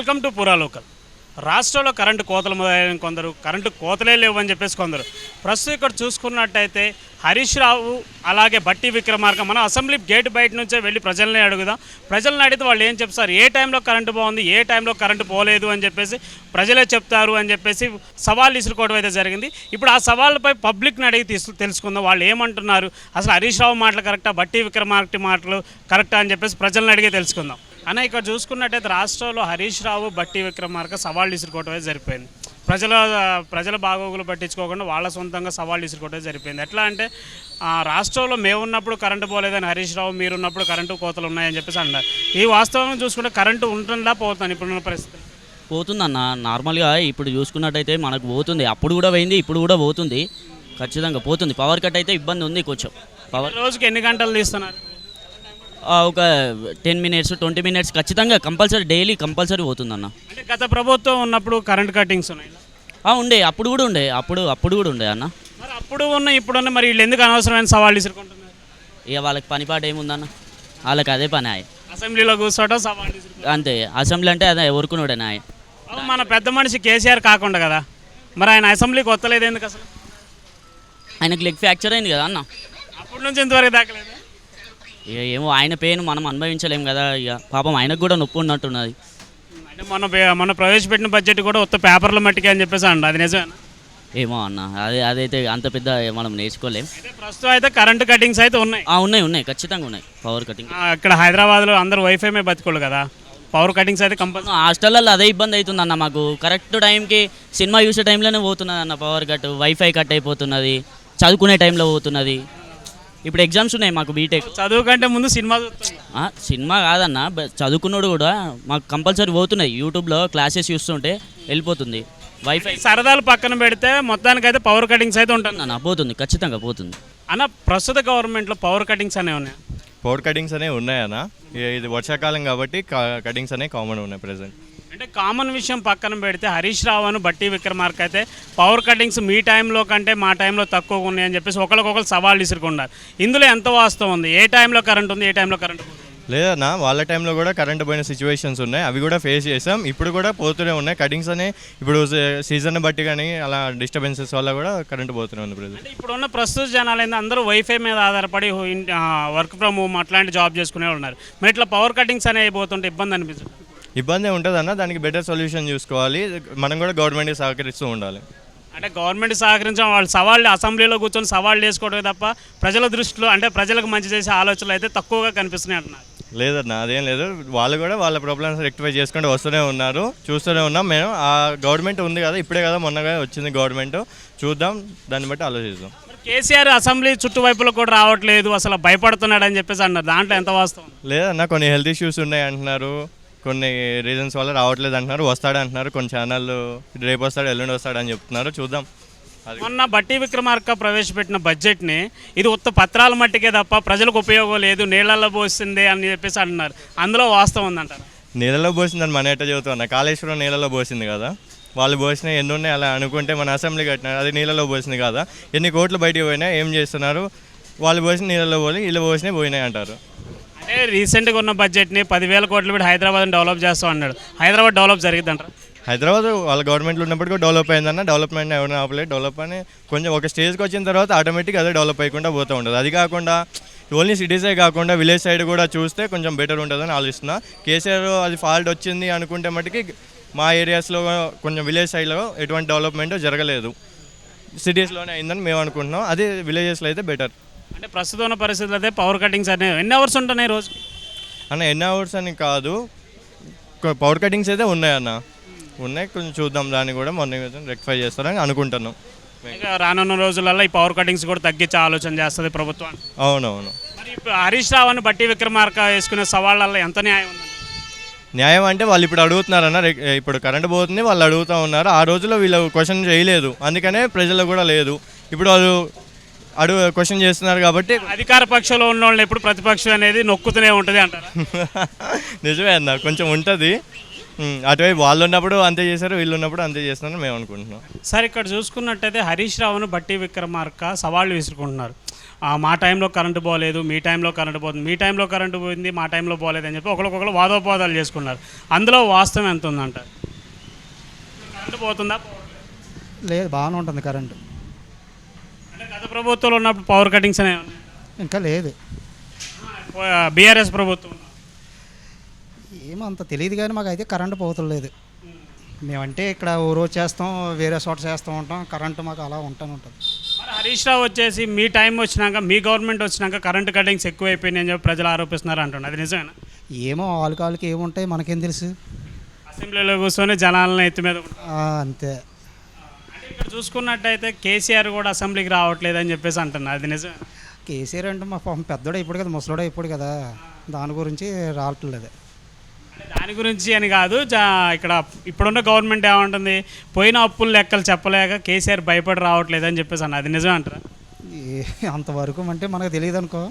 Welcome to Pura local. రాష్ట్రంలో current కోతలు మొదలైన కొందరు కరెంటు కోతలే లేవని చెప్పేసి కొందరు. ప్రస్తుతం ఇక్కడ చూసుకున్నట్టయితే హరీష్ రావు అలాగే బట్టి విక్రమార్క మనం అసెంబ్లీ గేట్ బయట నుంచే వెళ్ళి ప్రజల్ని అడుగుదాం. ప్రజల్ని అడిగితే వాళ్ళు ఏం చెప్తారు? ఏ టైంలో కరెంటు బాగుంది? ఏ టైంలో కరెంటు పోలేదు అని చెప్పేసి ప్రజలే చెప్తారు అని చెప్పేసి సవాల్ ఇసుకోవడం అయితే జరిగింది. ఇప్పుడు ఆ సవాళ్ళపై పబ్లిక్ని అడిగి తీసు తెలుసుకుందాం. వాళ్ళు ఏమంటున్నారు? అసలు హరీష్ రావు మాటలు కరెక్టా? బట్టి విక్రమార్క మాటలు కరెక్టా అని చెప్పేసి ప్రజల్ని అడిగి తెలుసుకుందాం. అన్న ఇక్కడ చూసుకున్నట్టయితే రాష్ట్రంలో హరీష్ రావు బట్టి విక్రమార్క సవాళ్ళు ఇసుకోవటమే సరిపోయింది ప్రజల ప్రజల బాగోగులు పట్టించుకోకుండా వాళ్ళ సొంతంగా సవాళ్ళు ఇసుకోవటమే సరిపోయింది ఎట్లా అంటే ఆ, రాష్ట్రంలో మేము ఉన్నప్పుడు కరెంటు పోలేదని హరీష్ రావు మీరు ఉన్నప్పుడు కరెంటు కోతలు ఉన్నాయని చెప్పేసి అన్నారు. ఈ వాస్తవం చూసుకుంటే కరెంటు ఉంటుందా పోతుంది ఇప్పుడున్న పరిస్థితి? పోతుందన్న నార్మల్గా ఇప్పుడు చూసుకున్నట్టయితే మనకు పోతుంది. అప్పుడు కూడా పోయింది ఇప్పుడు కూడా పోతుంది. ఖచ్చితంగా పోతుంది. పవర్ కట్ అయితే ఇబ్బంది ఉంది కొంచెం. పవర్ రోజుకి ఎన్ని గంటలు తీస్తున్నారు? ఒక టెన్ మినిట్స్ ట్వంటీ మినిట్స్ ఖచ్చితంగా కంపల్సరీ డైలీ కంపల్సరీ పోతుందన్న. అంటే గత ప్రభుత్వం ఉన్నప్పుడు కరెంట్ కటింగ్స్ ఉన్నాయి? ఉండే. అప్పుడు కూడా ఉండే. అప్పుడు అప్పుడు కూడా ఉండే అన్న. మరి అప్పుడు ఉన్న ఇప్పుడున్న మరి వీళ్ళు ఎందుకు అనవసరమైన సవాళ్ళు ఇసురుకుంటున్నారు ఇక వాళ్ళకి పనిపాట ఏముందన్న? వాళ్ళకి అదే పని ఆయ్. అసెంబ్లీలో కూర్చోవటం సవాళ్ళు అంతే. అసెంబ్లీ అంటే అదే ఊరుకున్నాడే నాయ్. మన పెద్ద మనిషి కేసీఆర్ కాకుండా కదా? మరి ఆయన అసెంబ్లీకి వస్తలేదు ఎందుకు అసలు? ఆయనకు లెగ్ ఫ్రాక్చర్ అయింది కదా అన్న. అప్పటి నుంచి ఇంతవరకు దాకలేదు? ఇక ఏమో ఆయన పెయిన్ మనం అనుభవించలేం కదా ఇక పాపం ఆయనకు కూడా నొప్పి ఉన్నట్టున్నది. అంటే మొన్న పే- మొన్న ప్రవేశపెట్టిన బడ్జెట్ కూడా ఉత్త పేపర్ల మట్టికి అని చెప్పేసి అండి అది నిజమేనా? ఏమో అన్న అదే అదైతే అంత పెద్ద మనం నేర్చుకోలేం. ప్రస్తుతం అయితే కరెంట్ కటింగ్స్ అయితే ఉన్నాయి. ఆ, ఉన్నాయి ఉన్నాయి ఖచ్చితంగా ఉన్నాయి పవర్ కటింగ్ ఇక్కడ హైదరాబాద్లో అందరూ వైఫై మీద బతికోళ్ళు కదా పవర్ కటింగ్స్ అయితే కంపల్సరీ హాస్టల్లో అదే ఇబ్బంది అవుతుంది అన్న మాకు. కరెక్ట్ టైంకి సినిమా చూసే టైంలోనే పోతున్నది అన్న పవర్ కట్ వైఫై కట్ అయిపోతున్నది చదువుకునే టైంలో పోతున్నది. ఇప్పుడు ఎగ్జామ్స్ ఉన్నాయి మాకు బీటెక్ చదువు కంటే ముందు సినిమా సినిమా కాదన్న చదువుకున్నాడు కూడా మాకు కంపల్సరీ పోతున్నాయి. యూట్యూబ్లో క్లాసెస్ చూస్తుంటే వెళ్ళిపోతుంది. వైఫై సరదాలు పక్కన పెడితే మొత్తానికైతే పవర్ కటింగ్స్ అయితే ఉంటుంది. అన్న పోతుంది ఖచ్చితంగా పోతుంది. అన్న ప్రస్తుత గవర్నమెంట్లో పవర్ కటింగ్స్ అనేవి ఉన్నాయి? పవర్ కటింగ్స్ అనేవి ఉన్నాయన్న. ఇది వర్షాకాలం కాబట్టి క- కటింగ్స్ అనేవి కామన్ ఉన్నాయి ప్రజెంట్ అంటే కామన్ విషయం పక్కన పెడితే హరీష్ రావు అని బట్టి విక్రమార్క అయితే పవర్ కటింగ్స్ మీ టైంలో కంటే మా టైంలో తక్కువ ఉన్నాయని చెప్పేసి ఒకరికొకరు సవాళ్ళు ఇసురుకున్నారు. ఇందులో ఎంత వాస్తవం ఉంది? ఏ టైంలో కరెంట్ ఉంది? ఏ టైంలో కరెంట్ ఉంది లేదన్న వాళ్ళ టైంలో కూడా కరెంట్ పోయిన సిచ్యువేషన్స్ ఉన్నాయి. అవి కూడా ఫేస్ చేసాం. ఇప్పుడు కూడా పోతూనే ఉన్నాయి. కటింగ్స్ అనే ఇప్పుడు సీజన్ బట్టి కానీ అలా డిస్టర్బెన్సెస్ వల్ల కూడా కరెంట్ పోతూనే ఉంది అంటే ఇప్పుడున్న ప్రస్తుత జనాలు ఏంది? అందరూ వైఫై మీద ఆధారపడి వర్క్ ఫ్రమ్ హోమ్ అట్లాంటి జాబ్ చేసుకునే ఉన్నారు. మరి ఇట్లా పవర్ కటింగ్స్ అనేవి పోతుంటే ఇబ్బంది అనిపిస్తుంది? ఇబ్బంది ఉంటుందన్న దానికి బెటర్ సొల్యూషన్ చూసుకోవాలి. మనం కూడా గవర్నమెంట్కి సహకరిస్తూ ఉండాలి. అంటే గవర్నమెంట్ సహకరించడం వాళ్ళు సవాళ్ళు అసెంబ్లీలో కూర్చొని సవాళ్ళు వేసుకోవడమే తప్ప ప్రజల దృష్టిలో అంటే ప్రజలకు మంచి చేసే ఆలోచనలు అయితే తక్కువగా కనిపిస్తున్నాయి అంటున్నారు. లేదన్న అదేం లేదు. వాళ్ళు కూడా వాళ్ళ ప్రాబ్లమ్స్ రెక్టిఫై చేసుకుంటూ వస్తూనే ఉన్నారు చూస్తూనే ఉన్నాం మేము. ఆ గవర్నమెంట్ ఉంది కదా ఇప్పుడే కదా మొన్నగా వచ్చింది గవర్నమెంట్ చూద్దాం దాన్ని బట్టి ఆలోచిద్దాం. కేసీఆర్ అసెంబ్లీ చుట్టువైపులో కూడా రావట్లేదు అసలు భయపడుతున్నాడు అని చెప్పేసి అన్నారు. దాంట్లో ఎంత వాస్తవం? లేదన్న కొన్ని హెల్త్ ఇష్యూస్ ఉన్నాయి అంటున్నారు. కొన్ని రీజన్స్ వల్ల రావట్లేదు అంటున్నారు. వస్తాడు అంటున్నారు. కొన్ని ఛానళ్ళు రేపు వస్తాడు ఎల్లుండి వస్తాడు అని చెప్తున్నారు. చూద్దాం. మొన్న బట్టి విక్రమార్క ప్రవేశపెట్టిన బడ్జెట్ని ఇది ఉత్త పత్రాల మట్టికే తప్ప ప్రజలకు ఉపయోగం లేదు నీళ్ళల్లో పోసింది అని చెప్పేసి అంటున్నారు. అందులో వాస్తవం ఉందంటారు? నీళ్ళలో పోసిందని మన ఎట్ట చెబుతున్నా? కాళేశ్వరం నీళ్ళలో పోసింది కదా. వాళ్ళు పోసిన ఎన్ని ఉన్నాయి అలా అనుకుంటే మన అసెంబ్లీ కట్టినారు. అది నీళ్ళలో పోసింది కదా? ఎన్ని కోట్లు బయటికి పోయినా ఏం చేస్తున్నారు? వాళ్ళు పోసిన నీళ్ళలో పోయి వీళ్ళు పోసినవి పోయినాయి అంటారు. అంటే రీసెంట్గా ఉన్న బడ్జెట్ని పదివేల కోట్లు పెట్టి హైదరాబాద్ని డెవలప్ చేస్తాం అన్నాడు. హైదరాబాద్ డెవలప్ జరిగింది హైదరాబాద్ వాళ్ళ గవర్నమెంట్లో ఉన్నప్పుడు కూడా డెవలప్ అయిందన్న డెవలప్మెంట్ ఎవరైనా ఆపలేదు. డెవలప్ అని కొంచెం ఒక స్టేజ్కి వచ్చిన తర్వాత ఆటోమేటిక్గా అదే డెవలప్ అయ్యకుండా పోతూ ఉంటుంది. అది కాకుండా ఓన్లీ సిటీసే కాకుండా విలేజ్ సైడ్ కూడా చూస్తే కొంచెం బెటర్ ఉంటుందని ఆలోచిస్తున్నా. కేసీఆర్ అది ఫాల్ట్ వచ్చింది అనుకుంటే మటుకి మా ఏరియాస్లో కొంచెం విలేజ్ సైడ్లో ఎటువంటి డెవలప్మెంట్ జరగలేదు. సిటీస్లోనే అయిందని మేము అనుకుంటున్నాం. అదే విలేజెస్లో అయితే బెటర్ అంటే ప్రస్తుతం ఉన్న పరిస్థితులు అయితే పవర్ కటింగ్స్ అనేవి ఎన్ని అవర్స్ ఉంటున్నాయి రోజు? అన్న ఎన్ని అవర్స్ అని కాదు. పవర్ కటింగ్స్ అయితే ఉన్నాయన్న ఉన్నాయి కొంచెం చూద్దాం. దాన్ని కూడా మొన్న రెక్టిఫై చేస్తారని అనుకుంటున్నాం. ఇక రానున్న రోజులలో ఈ పవర్ కటింగ్స్ కూడా తగ్గించే ఆలోచన చేస్తుంది ప్రభుత్వం. అవునవును. మరి ఇప్పుడు హరీష్ రావు అని బట్టి విక్రమార్క వేసుకునే సవాళ్ళల్లో ఎంత న్యాయం ఉందండి న్యాయం అంటే వాళ్ళు ఇప్పుడు అడుగుతున్నారన్న ఇప్పుడు కరెంట్ పోతుంది వాళ్ళు అడుగుతూ ఉన్నారు. ఆ రోజుల్లో వీళ్ళు క్వశ్చన్ చేయలేదు. అందుకనే ప్రజల్లో కూడా లేదు. ఇప్పుడు వాళ్ళు అడుగు క్వశ్చన్ చేస్తున్నారు కాబట్టి అధికార పక్షంలో ఉన్న వాళ్ళని ఎప్పుడు ప్రతిపక్షం అనేది నొక్కుతూనే ఉంటుంది అంటారు. నిజమే అన్న కొంచెం ఉంటుంది. అటువైపు వాళ్ళు ఉన్నప్పుడు అంతే చేశారు వీళ్ళు ఉన్నప్పుడు అంతే చేస్తున్నారని మేము అనుకుంటున్నాం. సార్ ఇక్కడ చూసుకున్నట్టయితే హరీష్ రావును బట్టి విక్రమార్క సవాళ్ళు విసురుకుంటున్నారు. "ఆ, మా టైంలో కరెంటు పోలేదు మీ టైంలో కరెంటు పోతుంది మీ టైంలో కరెంటు పోయింది మా టైంలో పోలేదు అని చెప్పి ఒకరికొకరు వాదోపవాదాలు చేసుకున్నారు. అందులో వాస్తవం ఎంత ఉందంట కరెంటు పోతుందా? లేదు బాగానే ఉంటుంది కరెంటు. గత ప్రభుత్వంలో ఉన్నప్పుడు పవర్ కటింగ్స్ అనేవి ఉన్నాయి. ఇంకా లేదు. బీఆర్ఎస్ ప్రభుత్వం ఏమంత తెలియదు కానీ మాకు అయితే కరెంటు పోతలేదు. మేమంటే ఇక్కడ ఓ రోజు చేస్తాం వేరే చోట చేస్తూ ఉంటాం కరెంటు మాకు అలా ఉంటానే ఉంటుంది. మరి హరీష్ రావు వచ్చేసి మీ టైం వచ్చినాక మీ గవర్నమెంట్ వచ్చినాక కరెంటు కటింగ్స్ ఎక్కువైపోయినాయి అని చెప్పి ప్రజలు ఆరోపిస్తున్నారు అంటున్నారు. అది నిజమేనా? ఏమో వాళ్ళకి ఏముంటాయి మనకేం తెలుసు? అసెంబ్లీలో కూర్చొని జనాలను ఎత్తి మీద అంతే. ఇక్కడ చూసుకున్నట్టయితే కేసీఆర్ కూడా అసెంబ్లీకి రావట్లేదు అని చెప్పేసి అంటున్నారు. అది నిజమేనా కేసీఆర్ అంటే మా పాపం పెద్దోడు అయిపోడు కదా ముసలోడు అయిపోడు కదా దాని గురించి రావట్లేదు దాని గురించి అని కాదు జా ఇక్కడ ఇప్పుడున్న గవర్నమెంట్ ఏమంటుంది పోయిన అప్పులు లెక్కలు చెప్పలేక కేసీఆర్ భయపడి రావట్లేదు అని చెప్పేసి అన్న అది నిజం అంటారా? అంతవరకు అంటే మనకు తెలియదు అనుకో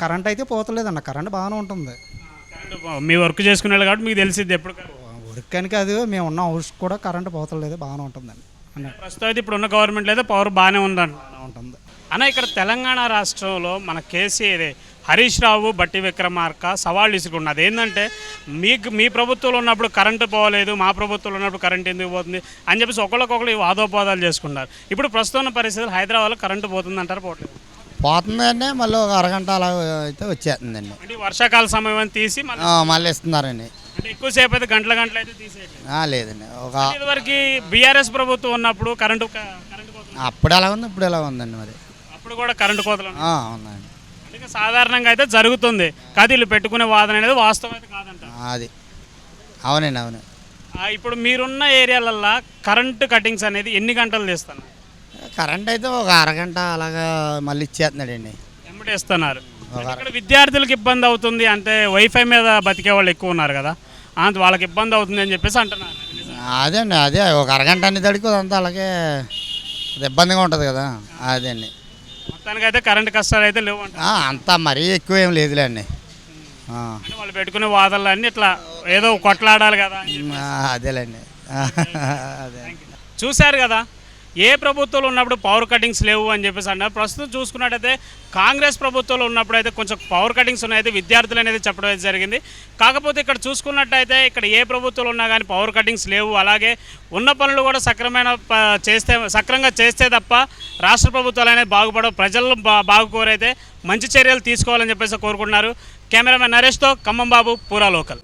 కరెంట్ అయితే పోతలేదన్న కరెంట్ బాగానే ఉంటుంది. కరెంటు మీ వర్క్ చేసుకునే వాళ్ళు కాబట్టి మీకు తెలిసిద్ది ఎప్పుడు ఉడికి అని కాదు మేము ఉన్న హౌస్ కూడా కరెంట్ పోతలేదు బాగానే ఉంటుందండి అన్నట్టు. ప్రస్తుతం అయితే ఇప్పుడున్న గవర్నమెంట్ అయితే పవర్ బాగానే ఉందంట బాగానే ఉంటుంది. అన్న ఇక్కడ తెలంగాణ రాష్ట్రంలో మన కేసీఆర్ హరీష్ రావు బట్టి విక్రమార్క సవాళ్ళు ఇసుకున్నది ఏంటంటే మీకు మీ ప్రభుత్వంలో ఉన్నప్పుడు కరెంటు పోలేదు మా ప్రభుత్వంలో ఉన్నప్పుడు కరెంట్ ఎందుకు పోతుంది అని చెప్పేసి ఒకరికొకరు ఈ వాదోపాదాలు చేసుకున్నారు ఇప్పుడు ప్రస్తుతం ఉన్న పరిస్థితులు హైదరాబాద్లో కరెంటు పోతుంది అంటారు పోవట్లేదు? పోతుందండి మళ్ళీ ఒక అరగంట అలా అయితే వచ్చేస్తుందండి. అంటే వర్షాకాల సమయం అని తీసి మళ్ళీ ఆ, మళ్ళీ ఇస్తున్నారండి. అంటే ఎక్కువసేపు అయితే గంటల గంటలు అయితే తీసేయట్లేదు. ఆ, లేదండి. ఒక ఇదివరకు బీఆర్ఎస్ ప్రభుత్వం ఉన్నప్పుడు కరెంటు క- కరెంటు కోతలు అప్పుడు ఎలా ఉంది? ఇప్పుడు ఎలా ఉందండి మరి? అప్పుడు కూడా కరెంటు కోతలు ఉన్నాయి. ఆ, ఉందండి సాధారణంగా అయితే జరుగుతుంది. కాదు వీళ్ళు పెట్టుకునే వాదన అనేది వాస్తవం అయితే కాదంట. అది. అవునండి అవును. ఆ, ఇప్పుడు మీరున్న ఏరియాలల్లో కరెంటు కటింగ్స్ అనేది ఎన్ని గంటలు తీస్తాను కరెంట్ అయితే ఒక అరగంట అలాగా మళ్ళీ ఇచ్చేస్తున్నాడండి. ఎమ్మటి ఇస్తున్నారు అంటే ఇక్కడ విద్యార్థులకు ఇబ్బంది అవుతుంది అంటే వైఫై మీద బతికే వాళ్ళు ఎక్కువ ఉన్నారు కదా. అంత వాళ్ళకి ఇబ్బంది అవుతుంది అని చెప్పేసి అంటున్నారు. అది నిజమే. అదే అండి అదే ఒక అరగంట అన్ని తడికి అంతా అలాగే ఇబ్బందిగా ఉంటుంది కదా అదే అండి మొత్తానికైతే కరెంటు కష్టాలు అయితే లేవు అంతా మరీ ఎక్కువ ఏం లేదులేండి. ఆ, అంటే వాళ్ళు పెట్టుకునే వాదనలు అన్నీ ఇట్లా ఏదో కొట్లాడాలి కదా అదేలేండి. అదే. చూశారు కదా? ఏ ప్రభుత్వంలో ఉన్నప్పుడు పవర్ కటింగ్స్ లేవు అని చెప్పేసి అన్నారు. ప్రస్తుతం చూసుకున్నట్టయితే కాంగ్రెస్ ప్రభుత్వంలో ఉన్నప్పుడు అయితే కొంచెం పవర్ కటింగ్స్ ఉన్నాయితే విద్యార్థులు అనేది చెప్పడం అయితే జరిగింది. కాకపోతే ఇక్కడ చూసుకున్నట్టయితే ఇక్కడ ఏ ప్రభుత్వంలో ఉన్నా కానీ పవర్ కటింగ్స్ లేవు. అలాగే ఉన్న పనులు కూడా సక్రమైన చేస్తే సక్రంగా చేస్తే తప్ప రాష్ట్ర ప్రభుత్వాలు అనేది బాగుపడవు. ప్రజలు బా బాగుకోరైతే మంచి చర్యలు తీసుకోవాలని చెప్పేసి కోరుకుంటున్నారు. కెమెరామెన్ నరేష్తో ఖమ్మం బాబు పూరా లోకల్.